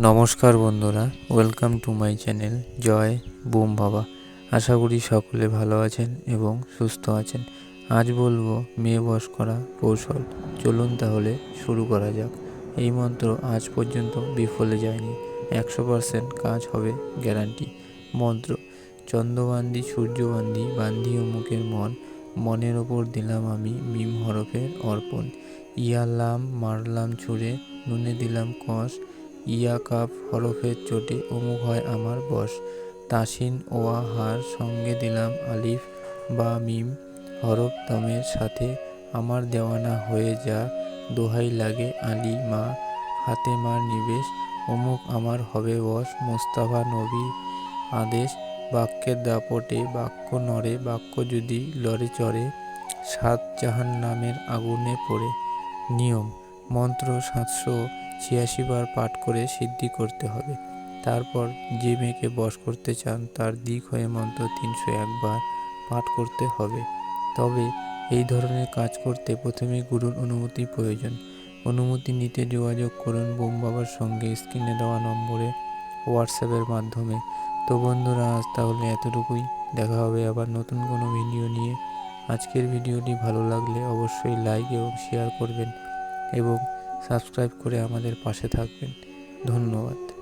নমস্কার বন্ধুরা welcome to my channel জয় বুম বাবা। আশা করি সকলে ভালো আছেন এবং সুস্থ আছেন। আজ বলব মেয়ে বশ করা কৌশল। চলুন তাহলে শুরু করা যাক। এই মন্ত্র আজ পর্যন্ত বিফলে যায়নি। একশো পারসেন্ট কাজ হবে গ্যারান্টি মন্ত্র, চন্দ্রবান্দি, সূর্যবান্দি, বান্দি অমুকের মন, মনের ওপর দিলাম আমি মিম হরফের অর্পণ। ইয়ালাম, মারলাম, ছুঁড়ে, নুনে দিলাম কষ ইয়া কাপ হরফের চোটে অমুক হয় আমার বশ। তাসিন ওয়া হার সঙ্গে দিলাম আলিফ বা মিম হরফ দমের সাথে। আমার দেওয়ানা হয়ে যা দোহাই লাগে আলী মা হাতে মার নিবেশ। অমুক আমার হবে বশ। মোস্তাফা নবী আদেশ। বাক্যের দাপটে বাক্য নড়ে, বাক্য যদি লড়ে চড়ে, সাত জাহান নামের আগুনে পড়ে। নিয়ম। মন্ত্র সাতশো ছিয়াশি বার পাঠ করে সিদ্ধি করতে হবে। তারপর যে মেয়েকে বশ করতে চান, তার দিক হয়ে মন্ত্র তিনশো একবার পাঠ করতে হবে। তবে এই ধরনের কাজ করতে প্রথমে গুরুর অনুমতি প্রয়োজন। অনুমতি নিতে যোগাযোগ করুন বোম বাবার সঙ্গে স্ক্রিনে দেওয়া নম্বরে হোয়াটসঅ্যাপের মাধ্যমে। তো বন্ধুরা, আজ তাহলে এতটুকুই। দেখা হবে আবার নতুন কোনো ভিডিও নিয়ে। আজকের ভিডিওটি ভালো লাগলে অবশ্যই লাইক এবং শেয়ার করবেন। এবং সাবস্ক্রাইব করে আমাদের পাশে থাকবেন। ধন্যবাদ।